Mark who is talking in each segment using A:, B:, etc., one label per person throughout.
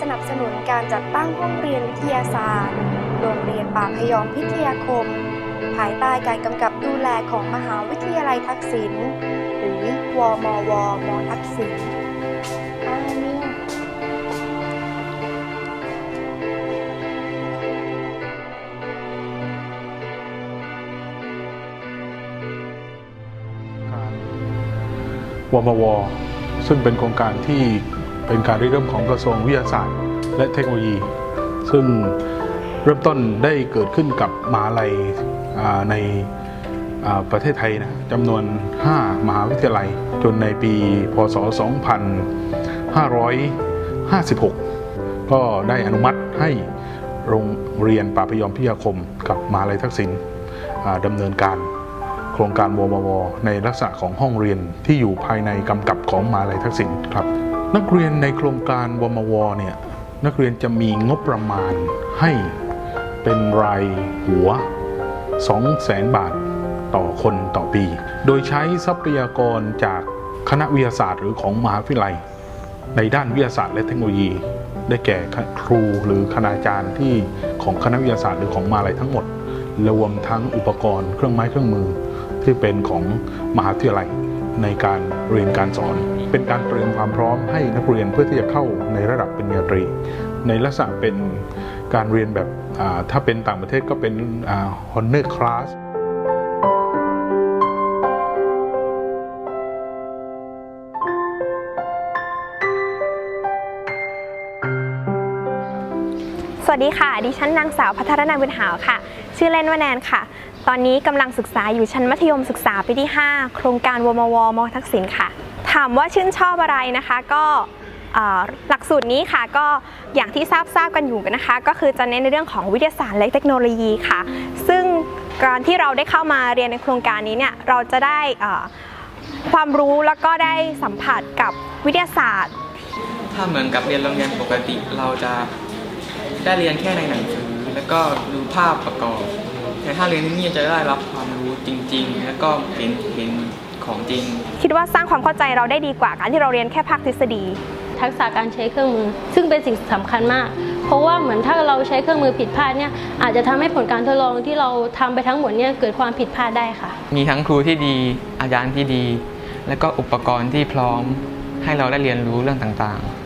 A: สนับสนุนการจัดตั้งห้องเรียนวิทยาศาสตร์ โรงเรียนป่าพยอมพิทยาคม ภายใต้การกำกับดูแลของมหาวิทยาลัยทักษิณ หรือวมวมทักษิณอ่าเนี่ย
B: การวมว ซึ่งเป็นโครงการที่ เป็นการริเริ่มของกระทรวงวิทยาศาสตร์ และเทคโนโลยี ซึ่งเริ่มต้นได้เกิดขึ้นกับมหาลัยในประเทศไทยนะจำนวน 5 มหาวิทยาลัย จนในปีพศ 2556 ก็ได้อนุมัติให้โรงเรียนป่าพยอมพิยาคม กับมหาลัยทักษิณดำเนินการโครงการวมวในลักษณะของห้องเรียนที่อยู่ภายในกำกับของมหาลัยทักษิณครับ นักเรียนในโครงการวมวเนี่ยนักเรียนจะมีงบประมาณให้เป็นรายหัว 200,000 บาทต่อคนต่อปี โดยใช้ทรัพยากรจากคณะวิทยาศาสตร์หรือของมหาวิทยาลัย ในด้านวิทยาศาสตร์และเทคโนโลยี ได้แก่ครูหรือคณาจารย์ที่ของคณะวิทยาศาสตร์หรือของมหาลัยทั้งหมด รวมทั้งอุปกรณ์เครื่องไม้เครื่องมือ ที่เป็นของมหาวิทยาลัยในการเรียนการสอน เป็นการเตรียมความพร้อมให้นักเรียนเพื่อที่จะเข้าในระดับปริญญาตรี ในลักษณะเป็นการเรียนแบบถ้าเป็นต่างประเทศก็เป็นอ่า honor class
C: สวัสดีค่ะ ดิฉันนางสาวพัทรนันท์บุญหาวค่ะ ชื่อเล่นว่าแนนค่ะ ตอนนี้กำลังศึกษาอยู่ชั้นมัธยมศึกษาปีที่ 5 โครงการวมวมทักษิณค่ะามว่าชื่นชอบอะไรนะคะ ก็หลักสูตรนี้ค่ะก็อย่างที่ทราบทราบกันอยู่กันนะคะ ก็คือจะเน้นในเรื่องของวิทยาศาสตร์และเทคโนโลยีค่ะ ซึ่งการที่เราได้เข้ามาเรียนในโครงการนี้เนี่ยเราจะได้ความรู้แล้วก็ได้สัมผัสกับวิทยาศาสตร์
D: ถ้าเหมือนกับเรียนโรงเรียนปกติเราจะได้เรียนแค่ในหนังสือแล้วก็ดูภาพประกอบ แต่ถ้าเรียนที่นี่จะได้รับความรู้จริง ๆ แล้วก็เห็นเห็น ของจริง
C: คิดว่าสร้างความเข้าใจเราได้ดีกว่าการที่เราเรียนแค่ภาคทฤษฎี
E: ทักษะการใช้เครื่องมือ ซึ่งเป็นสิ่งสำคัญมาก เพราะว่าเหมือนถ้าเราใช้เครื่องมือผิดพลาดเนี่ยอาจจะทำให้ผลการทดลองที่เราทำไปทั้งหมดเนี่ยเกิดความผิดพลาดได้ค่ะ
D: มีทั้งครูที่ดีอาจารย์ที่ดี แล้วก็อุปกรณ์ที่พร้อมให้เราได้เรียนรู้เรื่องต่างๆ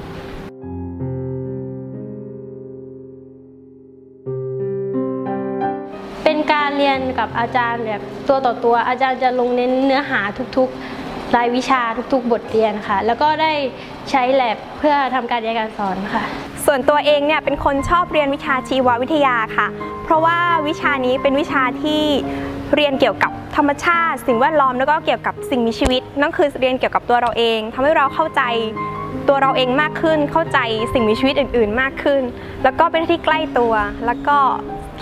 E: เรียนกับอาจารย์แบบตัวต่อตัว อาจารย์จะลงเน้นเนื้อหาทุกๆ รายวิชาทุกๆ บทเรียนค่ะ แล้วก็ได้ใช้แลบเพื่อทำการเรียนการสอนค่ะ
C: ส่วนตัวเองเนี่ยเป็นคนชอบเรียนวิชาชีววิทยาค่ะ เพราะว่าวิชานี้เป็นวิชาที่เรียนเกี่ยวกับธรรมชาติ สิ่งแวดล้อมแล้วก็เกี่ยวกับสิ่งมีชีวิต นั่นคือเรียนเกี่ยวกับตัวเราเองทำให้เราเข้าใจตัวเราเองมากขึ้น เข้าใจสิ่งมีชีวิตอื่น ๆ มากขึ้น แล้วก็เป็นที่ใกล้ตัวแล้วก็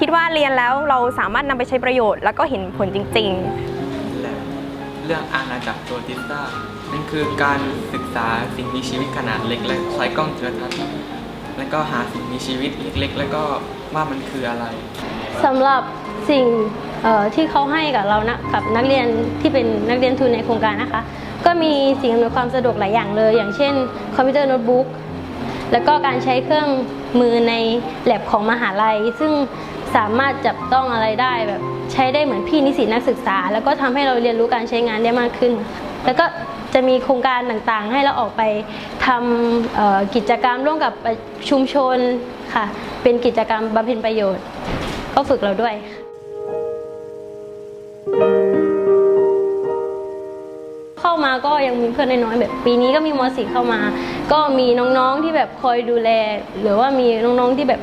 C: คิดว่าเรียนแล้วเราสามารถนำไปใช้ประโยชน์ แล้วก็เห็นผลจริงๆ
D: และเรื่องอาณาจักรโปรติสตานั่นคือการศึกษาสิ่งมีชีวิตขนาดเล็ก และใช้กล้องจุลทรรศน์แล้วก็หาสิ่งมีชีวิตเล็ก ๆ แล้วก็ว่ามันคืออะไร
E: สำหรับสิ่งเอ่อที่เขาให้กับเรานะกับนักเรียนที่เป็นนักเรียนทุนในโครงการนะคะ ก็มีสิ่งอำนวยความสะดวกหลายอย่างเลย อย่างเช่น คอมพิวเตอร์โน้ตบุ๊กแล้วก็การใช้เครื่องมือในแลบของมหาลัย ซึ่ง สามารถจับต้องอะไรได้แบบใช้ได้เหมือนพี่นิสิตนักศึกษา แล้วก็ทำให้เราเรียนรู้การใช้งานได้มากขึ้น แล้วก็จะมีโครงการต่างๆ ให้เราออกไปทำกิจกรรมร่วมกับชุมชนค่ะ เป็นกิจกรรมบำเพ็ญประโยชน์ ก็ฝึกเราด้วยเข้ามาก็ยังมีเพื่อนน้อยๆแบบปีนี้ก็มีม .4 เข้ามา ก็มีน้องๆที่แบบคอยดูแล หรือว่ามีน้องๆที่แบบ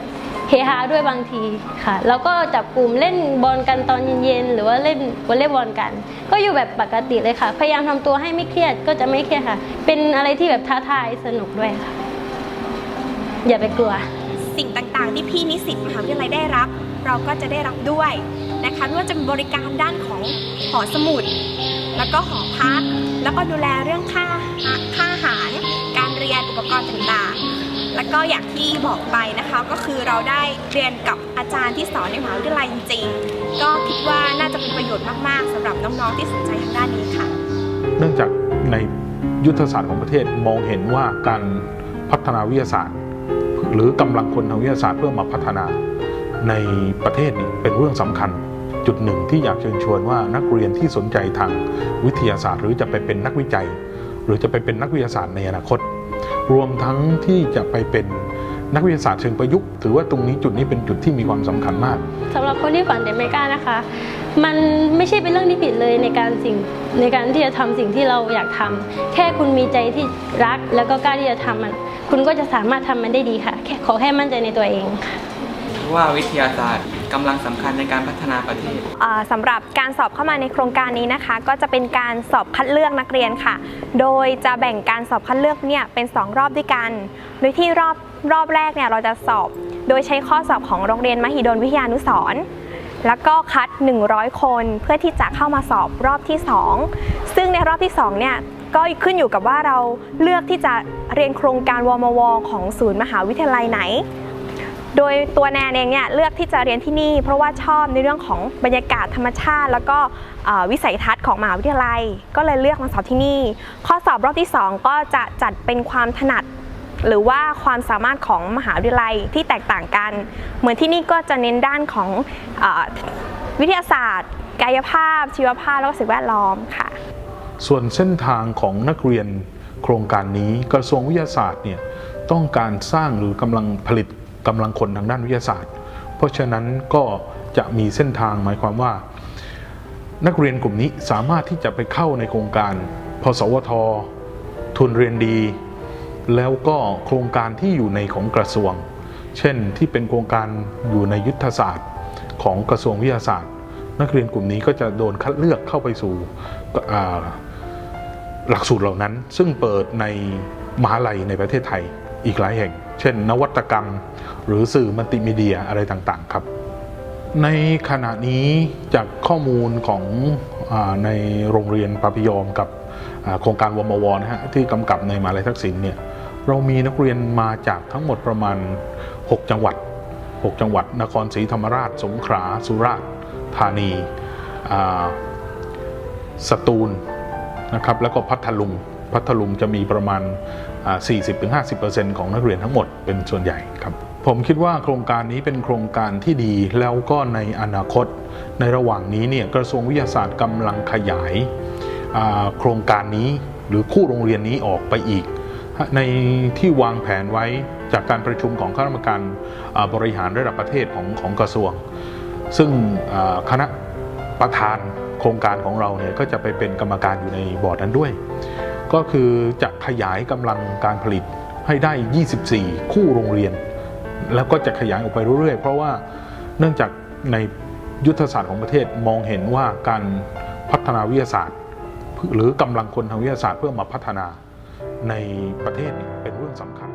E: เฮฮาด้วยบางทีค่ะ แล้วก็จับกลุ่มเล่นบอลกันตอนเย็นๆหรือว่าเล่นวอลเลย์บอลกัน ก็อยู่แบบปกติเลยค่ะ พยายามทำตัวให้ไม่เครียดก็จะไม่เครียดค่ะ เป็นอะไรที่แบบท้าทายสนุกด้วยค่ะ อย่าไปกลัว
C: สิ่งต่างๆ ที่พี่นิสิตมหาวิทยาลัยได้รับ เราก็จะได้รับด้วยนะคะไม่ว่าจะบริการด้านของหอสมุด แล้วก็หอพัก แล้วก็ดูแลเรื่องค่าค่าอาหาร การเรียนอุปกรณ์ต่างๆ แล้วก็อย่างที่บอกไปนะคะ ก็คือเราได้เรียนกับอาจารย์ที่สอนในมหาวิทยาลัยจริงๆ ก็คิดว่าน่าจะเป็นประโยชน์มากๆสำหรับน้องๆที่สนใจทางด้านนี้ค่ะ
B: เนื่องจากในยุทธศาสตร์ของประเทศมองเห็นว่าการพัฒนาวิทยาศาสตร์ หรือกำลังคนทางวิทยาศาสตร์เพื่อมาพัฒนาในประเทศนี่เป็นเรื่องสำคัญจุดหนึ่งที่อยากเชิญชวนว่านักเรียนที่สนใจทางวิทยาศาสตร์ หรือจะไปเป็นนักวิจัย หรือจะไปเป็นนักวิทยาศาสตร์ในอนาคต รวมทั้งที่จะไปเป็นนักวิทยาศาสตร์เชิงประยุกต์ถือว่าตรงนี้จุดนี้เป็นจุดที่มีความสำคัญมาก
E: สำหรับคนที่ฝันแต่ไม่กล้านะคะ มันไม่ใช่เป็นเรื่องที่ผิดเลยในการสิ่งในการที่จะทำสิ่งที่เราอยากทำแค่คุณมีใจที่รักแล้วก็กล้าที่จะทำมัน คุณก็จะสามารถทำมันได้ดีค่ะ แค่ขอแค่มั่นใจในตัวเองค่ะ
D: เพราะว่าวิทยาศาสตร์ กำลังสำคัญในการพัฒนาประเทศ
C: อ่าสำหรับการสอบเข้ามาในโครงการนี้นะคะ ก็จะเป็นการสอบคัดเลือกนักเรียนค่ะ โดยจะแบ่งการสอบคัดเลือกเนี่ยเป็น 2 รอบด้วยกัน โดยที่รอบรอบแรกเนี่ยเราจะสอบ โดยใช้ข้อสอบของโรงเรียนมหิดลวิทยานุสรณ์แล้วก็คัด 100 คนเพื่อที่จะเข้ามาสอบรอบที่ 2 ซึ่งในรอบที่2เนี่ยก็ขึ้นอยู่กับว่าเราเลือกที่จะเรียนโครงการวมวของศูนย์มหาวิทยาลัยไหน โดยตัวแนนเองเนี่ยเลือกที่จะเรียนที่นี่ เพราะว่าชอบในเรื่องของบรรยากาศธรรมชาติ แล้วก็วิสัยทัศน์ของมหาวิทยาลัย ก็เลยเลือกมาสอบที่นี่ ข้อสอบรอบที่ 2 ก็จะจัดเป็นความถนัด หรือว่าความสามารถของมหาวิทยาลัยที่แตกต่างกัน เหมือนที่นี่ก็จะเน้นด้านของออวิทยาศาสตร์ กายภาพ ชีวภาพแล้วก็สิ่งแวดล้อมค่ะ
B: ส่วนเส้นทางของนักเรียนโครงการนี้กระทรวงวิทยาศาสตร์เนี่ยต้องการสร้างหรือกำลังผลิต กำลังคนทางด้านวิทยาศาสตร์ เพราะฉะนั้นก็จะมีเส้นทางหมายความว่า นักเรียนกลุ่มนี้สามารถที่จะไปเข้าในโครงการ พสวท ทุนเรียนดี แล้วก็โครงการที่อยู่ในของกระทรวง เช่นที่เป็นโครงการอยู่ในยุทธศาสตร์ของกระทรวงวิทยาศาสตร์ นักเรียนกลุ่มนี้ก็จะโดนคัดเลือกเข้าไปสู่หลักสูตรเหล่านั้น ซึ่งเปิดในมหาลัยในประเทศไทยอีกหลายแห่ง เช่น นวัตกรรม หรือสื่อมัลติมีเดียอะไรต่างๆครับ ในขณะนี้จากข้อมูลของอในโรงเรียนปาพิยอมกับโครงการวมวนะฮะที่กำกับในมหาลัยทักษิณเนี่ยเรามีนักเรียนมาจากทั้งหมดประมาณ 6 จังหวัด 6 จังหวัด นครศรีธรรมราช สงขลาสุราษฎร์ธานีสตูลนะครับแล้วก็พัทลุง พัทลุงจะมีประมาณ 40-50%ของนักเรียนทั้งหมดเป็นส่วนใหญ่ครับ ผมคิดว่าโครงการนี้เป็นโครงการที่ดีแล้วก็ในอนาคต ในระหว่างนี้เนี่ยกระทรวงวิทยาศาสตร์กำลังขยายโครงการนี้หรือคู่โรงเรียนนี้ออกไปอีก ในที่วางแผนไว้จากการประชุมของคณะกรรมการบริหารระดับประเทศของของกระทรวง ซึ่งคณะประธานโครงการของเราเนี่ยก็จะไปเป็นกรรมการอยู่ในบอร์ดนั้นด้วย ก็คือจะขยายกำลังการผลิตให้ได้ 24 คู่โรงเรียน แล้วก็จะขยายออกไปเรื่อยๆ เพราะว่าเนื่องจากในยุทธศาสตร์ของประเทศมองเห็นว่าการพัฒนาวิทยาศาสตร์ หรือกำลังคนทางวิทยาศาสตร์เพื่อมาพัฒนาในประเทศเป็นเรื่องสำคัญ